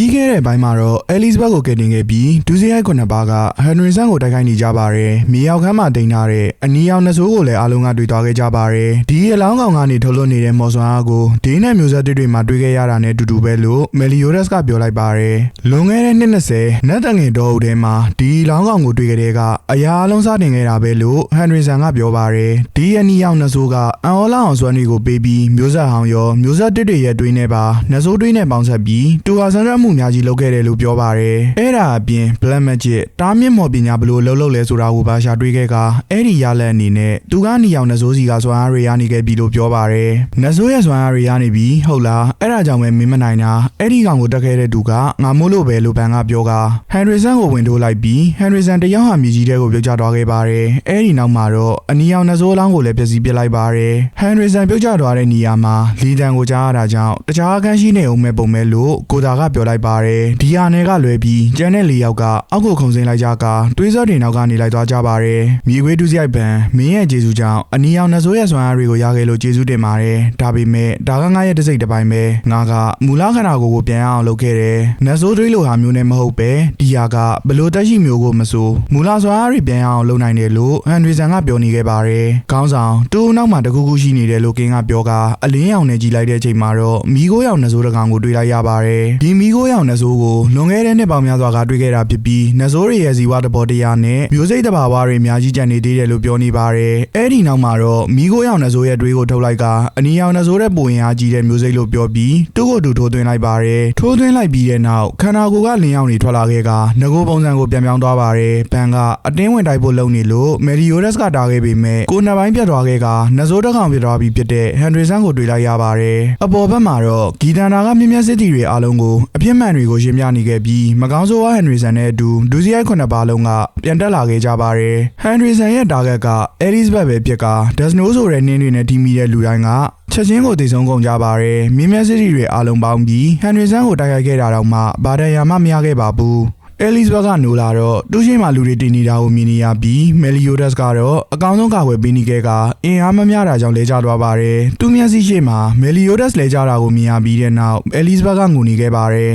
ပြီးခဲ့တဲ့ဘိုင်းမှာတော့ Elizabeth ကိုကယ်တင်ခဲ့ပြီးဒုစရိုက်ခုနှစ်ပါးက Henry ဆန်ကိုတိုက်ခိုက်နေကြပါတယ်။မြေရောက်ခန်းမှာတင်ထားတဲ့အနီရောင်နှစိုးကိုလည်းအားလုံးကတွေ့သွားခဲ့ကြပါတယ်။ဒီအလောင်းကောင်ကနေထုတ်လွှတ်နေတဲ့မော်ဆွမ်အားကိုဒေးနဲ့မျိုးဆက်တွေတွေမှာတွေ့ခဲ့ရတာနဲ့အတူတူပဲလို့ Meliodas ကပြောလိုက်ပါတယ်။လွန်ခဲ့တဲ့နှစ်20နတ်တငယ်တော်ဦးထဲမှာဒီအလောင်းကောင်ကိုတွေ့ခဲ့တဲ့ကအရာအလုံးစားတင်ခဲ့တာပဲလို့ Henry ဆန်ကပြောပါတယ်။ဒီအနီရောင်နှစိုးကအန်အောလာအောင်စွမ်းတွေကိုပေးပြီးမျိုးဆက်ဟောင်းရောမျိုးဆက်တစ်တွေရဲ့တွင်းနဲ့ပါနှစိုးတွင်းနဲ့ပေါင်းဆက်ပြီးတူဟာဆန်းရမှုအများကြီးလုပ်ခဲ့တယ်လို့ပြောပါတယ်။အဲ့ဒါအပြင် Black Magic တားမြင့်မော်ပညာဘယ်လို့လှုပ်လှုပ်လဲဆိုတာကိုပါရှာတွေ့ခဲ့ကအဲ့ဒီရလက်အနေနဲ့သူကနေရောင်နှစိုးစီကစွမ်းအားတွေရနေခဲ့ပြီလို့ပြောပါတယ်။နှစိုးရဲ့စွမ်းအားတွေရနေပြီဟုတ်လားအဲ့ဒါကြောင့်ပဲမင်းမနိုင်တာအဲ့ဒီကောင်ကိုတက်ခဲ့တဲ့သူကငါမို့လို့ပဲလို့ဘန်ကပြောကဟန်ရီဆန်ကိုဝင်ထိုးလိုက်ပြီးဟန်ရီဆန်တယောက်ဟာမြေကြီးထဲကိုပြုတ်ကျသွားခဲ့ပါတယ်။အဲ့ဒီနောက်မှာတော့အနီရောင်နှစိုးလောင်းကိုလည်းပျက်စီးပစ်လိုက်ပါတယ်။ဟန်ရီဆန်ပြုတ်ကျသွားတဲ့နေရာမှာလီတန်ကိုကြားရတာကြောင့်တခြားအခန်းရှိနေအောင်မဲ့ပုံမဲ့လို့ကိုတာကပြောလိုက်ပါတယ်။ဒီဟာနယ်ကလွဲပြီးကျန်တဲ့၄ယောက်ကအောက်ကိုခုန်ဆင်းလိုက်ကြကတွေးစောတွေနောက်ကနေလိုက်သွားကြပါတယ်။မြေခွေးဒုစရိုက်ပန်မင်းရဲ့ကျေးဇူးကြောင့်အနီရောင်နှစိုးရဲ့စွမ်းအားတွေကိုရခဲ့လို့ကျေးဇူးတင်ပါတယ်။ဒါပေမဲ့ဒါကငါရဲ့တစ်စိတ်တစ်ပိုင်းပဲငါကမူလခန္ဓာကိုယ်ကိုပြန်ရအောင်လုပ်ခဲ့တယ်။နှစိုးတွေးလိုဟာမျိုးနဲ့မဟုတ်ပဲဒီဟာကဘလို့တက်ရှိမျိုးကိုမဆိုမူလစွမ်းအားတွေပြန်ရအောင်လုပ်နိုင်တယ်လို့ဟန်ဒရီဆန်ကပြောနေခဲ့ပါတယ်။ခေါင်းဆောင်တူနောက်မှာတခုခုရှိနေတယ်လို့ကင်းကပြောကအလင်းရောင်နဲ့ကြည်လိုက်တဲ့အချိန်မှာတော့မီးခိုးရောင်နှစိုးတစ်ကောင်ကိုတွေ့လိုက်ရပါတယ်။ဒီမီးခိုးရောင်နှစိုးကိုလွန်ခဲ့တဲ့နှစ်ပေါင်းများစွာကတွေ့ခဲ့တာဖြစ်ပြီးနှစိုးတွေရဲ့ဇီဝတဘောတရားနဲ့မျိုးစိတ်တဘာဝတွေအများကြီးကျန်နေသေးတယ်လို့ပြောနေပါတယ်။အဲ့ဒီနောက်မှာတော့မီးခိုးရောင်နှစိုးရဲ့တွေးကိုထုတ်လိုက်ကအနီရောင်နှစိုးတဲ့ပုံရင်အားကြီးတဲ့မျိုးစိတ်လို့ပြောပြီးသူ့ကိုတူထိုးသွင်းလိုက်ပါတယ်။ထိုးသွင်းလိုက်ပြီးတဲ့နောက်ခန္ဓာကိုယ်ကလင်းရောင်တွေထွက်လာခဲ့ကငကိုပုံစံကိုပြန်ပြောင်းသွားပါတယ်။ဘန်ကအတင်းဝင်တိုက်ဖို့လုပ်နေလို့မယ်ရီယိုရက်စ်ကတားခဲ့ပေမဲ့ကိုယ်နှစ်ပိုင်းပြတ်သွားခဲ့ကနှစိုးတစ်ကောင်ပြတ်သွားပြီးဖြစ်တဲ့ဟန်ဒရီဆန်ကိုတွေ့လိုက်ရပါတယ်။အပေါ်ဘက်မှာတော့ဂီတန်နာကမြင့်မြတ်စစ်တီတွေအားလုံးကိုအပြစ်မှန်တွေကိုရှင်းပြနေခဲ့ပြီးမကောင်းဆိုးဝါဟန်ဒရီဆန်နဲ့အတူဒူစီရိုက်ခုနှစ်ပါးလုံးကပြန်တက်လာခဲ့ကြပါတယ်။ဟန်ဒရီဆန်ရဲ့တာဂက်ကအဲလစ်ဘတ်ပဲဖြစ်ကဒက်စနိုးဆိုတဲ့နင်းတွေနဲ့တီးမိတဲ့လူတိုင်းကချက်ချင်းကိုတည်ဆုံးကုန်ကြပါတယ်။မြင်းမြတ်စစ်တီတွေအားလုံးပေါင်းပြီးဟန်ဒရီဆန်ကိုတိုက်ခိုက်ခဲ့တာတော့မှဘာဒန်ယာမှမရခဲ့ပါဘူး။ အဲလစ်ဘတ်ကနိုလာတော့တူးချင်းမှာလူတွေတင်နေတာကိုမြင်နေရပြီးမယ်လီယိုဒက်စ်ကတော့အကောင်ဆုံးကာကွယ်ပေးနေခဲ့ကအင်အားမမျှတာကြောင့်လဲကျသွားပါတယ်။သူ့မျက်စိရှိမှာမယ်လီယိုဒက်စ်လဲကျတာကိုမြင်ရပြီးတဲ့နောက်အဲလစ်ဘတ်ကငိုနေခဲ့ပါတယ်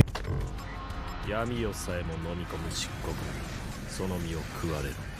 闇夜さえも飲み込む漆黒その身を食われる ။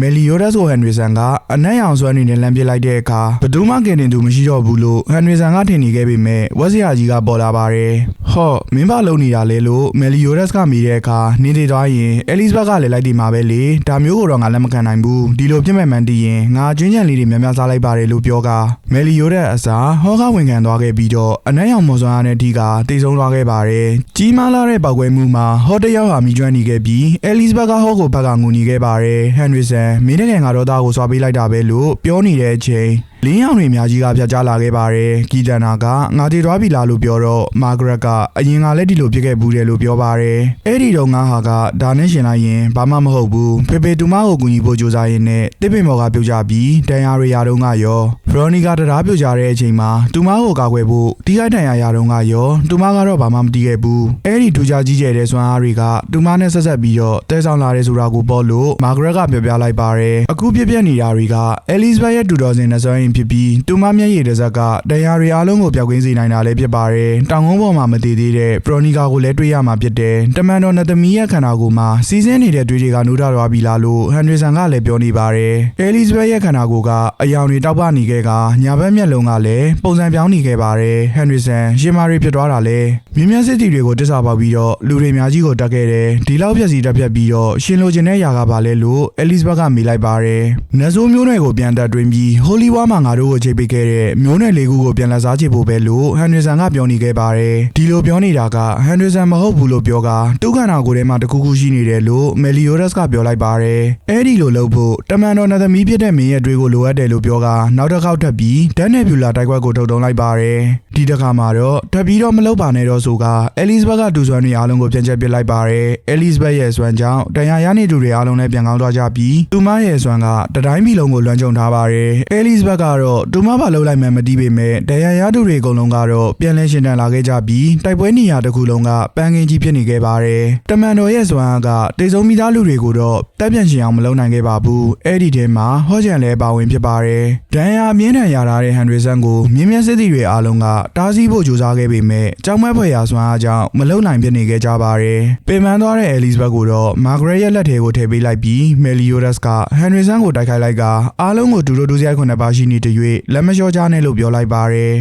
မယ်လီယိုဒက်စ်ကိုဟန်နရီဆန်ကအနက်ရောင်ဆွမ်းနေနဲ့လမ်းပြလိုက်တဲ့အခါဘယ်သူမှကင်တင်သူမရှိတော့ဘူးလို့ဟန်နရီဆန်ကထင်နေခဲ့ပေမဲ့ဝက်စရာကြီးကပေါ်လာပါတယ်။ဟော့မင်းဘာလုံနေတာလဲလို့မယ်လီယိုဒက်စ်ကမိတဲ့အခါနင်းနေသွားရင်အဲလစ်ဘတ်ကလည်းလိုက်ဒီမှာပဲလေဒါမျိုးကိုတော့ငါလက်မခံနိုင်ဘူးဒီလိုပြစ်မဲ့မှန်တည်ရင်ငါကျွင်းချန်လေးတွေများများစားလိုက်ပါတယ်လို့ပြောကမယ်လီယိုဒက်အစားဟောကဝင်ခံသွားခဲ့ပြီးတော့အနက်ရောင်မော်စွမ်းအားနဲ့အထိကတိတ်ဆုံးသွားခဲ့ပါတယ်။ကြီးမားလာတဲ့ပောက်ကွဲမှုမှာဟော့တယောက်ဟာမိကျွမ်းနေခဲ့ပြီးအဲလစ်ဘတ်ကဟော့ကိုဘက်ကငူနေခဲ့ပါတယ်ဟန်နရီဆန်မင်းတကယ်ငါတော့သားကိုစွာပေးလိုက်တာပဲလို့ပြောနေတဲ့အချိန် လင်းရောင်တွေအများကြီးကပြတ်ကျလာခဲ့ပါတယ်ဂီတန်နာကငါတည်သွားပြီလားလို့ပြောတော့မာဂရက်ကအရင်ကလည်းဒီလိုဖြစ်ခဲ့ဘူးတယ်လို့ပြောပါတယ်အဲ့ဒီတော့ငါဟာကဒါနဲ့ရှင်လိုက်ရင်ဘာမှမဟုတ်ဘူးဖေဖေတူမကိုကူညီဖို့ကြိုးစားရင်းနဲ့တစ်ပင်မော်ကပြုတ်ကြပြီးဒန်ယာရီယာတုံးကရောဗရော်နီကာတရားပြုတ်ကြတဲ့အချိန်မှာတူမကိုကာကွယ်ဖို့တီးခိုက်ဒန်ယာယာတုံးကရောတူမကတော့ဘာမှမတီးခဲ့ဘူးအဲ့ဒီထူးခြားကြီးကျယ်တဲ့စွမ်းအားတွေကတူမနဲ့ဆက်ဆက်ပြီးတော့တဲဆောင်လာတဲ့ဆိုတာကိုပေါ်လို့မာဂရက်ကပြောပြလိုက်ပါတယ်အခုပြပြနေတာတွေကအဲလစ်ဘတ်ရဲ့တူတော်စင်နဲ့စွမ်းရင်ဖြစ်ပြီးတူမမျက်ရည်တစ်စက်ကဒန်ယာရီအားလုံးကိုပျောက်ကင်းစေနိုင်တာလည်းဖြစ်ပါတယ်တောင်ကုန်းပေါ်မှာမတည်သေးတဲ့ပရိုနီကာကိုလည်းတွေ့ရမှာဖြစ်တယ်တမန်တော်နဲ့သမီးရဲ့ခန္ဓာကိုယ်မှာစီးစင်းနေတဲ့တွေးတွေကနိုးထသွားပြီလားလို့ဟန်ဒရီဆန်ကလည်းပြောနေပါတယ်အဲလစ်ဘတ်ရဲ့ခန္ဓာကိုယ်ကအယောင်တွေတောက်ပနေခဲ့ကညာဘက်မျက်လုံးကလည်းပုံစံပြောင်းနေခဲ့ပါတယ်ဟန်ဒရီဆန်ရှင်မာရီဖြစ်သွားတာလေမြင်းမြတ်စစ်တီတွေကိုတစ္ဆာပေါက်ပြီးတော့လူတွေအများကြီးကိုတက်ခဲ့တယ်ဒီလောက်ပြက်စီတက်ပြက်ပြီးတော့ရှင်လိုချင်တဲ့ຢာကပါလဲလို့အဲလစ်ဘတ်ကမေးလိုက်ပါတယ်နဇိုးမျိုးနွယ်ကိုပြန်တက်တွင်ပြီးဟိုလီဝါမှာငါတို့ကိုချိန်ပေးခဲ့တဲ့မျိုးနွယ်လေးခုကိုပြန်လက်စားချေဖို့ပဲလို့ဟန်ဒရီဆန်ကပြောနေခဲ့ပါတယ်ဒီလိုပြောနေတာကဟန်ဒရီဆန်မဟုတ်ဘူးလို့ပြောကတူခန္ဓာကိုယ်ထဲမှာတခုခုရှိနေတယ်လို့မယ်လီယိုဒက်စ်ကပြောလိုက်ပါတယ်အဲ့ဒီလိုလုပ်ဖို့တမန်တော်နသမီးဖြစ်တဲ့မင်းရဲ့တွေးကိုလိုအပ်တယ်လို့ပြောကနောက်တစ်ခေါက်ထပ်ပြီးဒန်နယ်ဗျူလာတိုက်ခွက်ကိုထုတ်တုံးလိုက်ပါတယ်ဒီတစ်ခါမှာတော့ထပ်ပြီးတော့မလုပ်ပါနဲ့တော့ဆိုကအဲလစ်ဘတ်ကဒူဆွမ်းတွေအားလုံးကိုပြန်ချက်ပစ်လိုက်ပါတယ်အဲလစ်ဘတ်ရဲ့ဆွမ်းကြောင့်တရားရနေသူတွေအားလုံးလည်းပြန်ကောင်းသွားကြပြီးသူမရဲ့ဆွမ်းကတတိုင်းပြည်လုံးကိုလွှမ်းခြုံထားပါတယ်အဲလစ်ဘတ်ကကတော့တူမဘာလှုပ်လိုက်မှန်းမသိပေမဲ့ဒရန်ရသူတွေအကုန်လုံးကတော့ပြန်လဲရှင်တန်လာခဲ့ကြပြီးတိုက်ပွဲနေရာတစ်ခုလုံးကပန်းကင်းကြီးဖြစ်နေခဲ့ပါတယ်တမန်တော်ရဲ့ဇွမ်းအားကတိတ်ဆုံးမိသားလူတွေကိုတော့တပ်ပြန်ရှင်အောင်မလုပ်နိုင်ခဲ့ပါဘူးအဲ့ဒီထဲမှာဟော့ချန်လည်းပါဝင်ဖြစ်ပါတယ်ဒရန်ယာအမြင့်ထန်ရထားတဲ့ဟန်ဒရီဆန်ကိုမြင်းမြတ်စစ်တီတွေအားလုံးကတားဆီးဖို့ကြိုးစားခဲ့ပေမဲ့ကြောင်မက်ဖွယ်ရာဇွမ်းအားကြောင့်မလုပ်နိုင်ဖြစ်နေခဲ့ကြပါတယ်ပင်ပန်းသွားတဲ့အဲလီဇဘတ်ကိုတော့မာဂရက်ရဲ့လက်ထဲကိုထည့်ပေးလိုက်ပြီးမယ်လီယိုဒတ်ကဟန်ဒရီဆန်ကိုတိုက်ခိုက်လိုက်ကအားလုံးကိုဒူရိုဒူစရိုက်ခွန်နှစ်ပါးရှိနေတ၍လက်မလျှော့ကြနဲ့လို့ပြောလိုက်ပါတယ်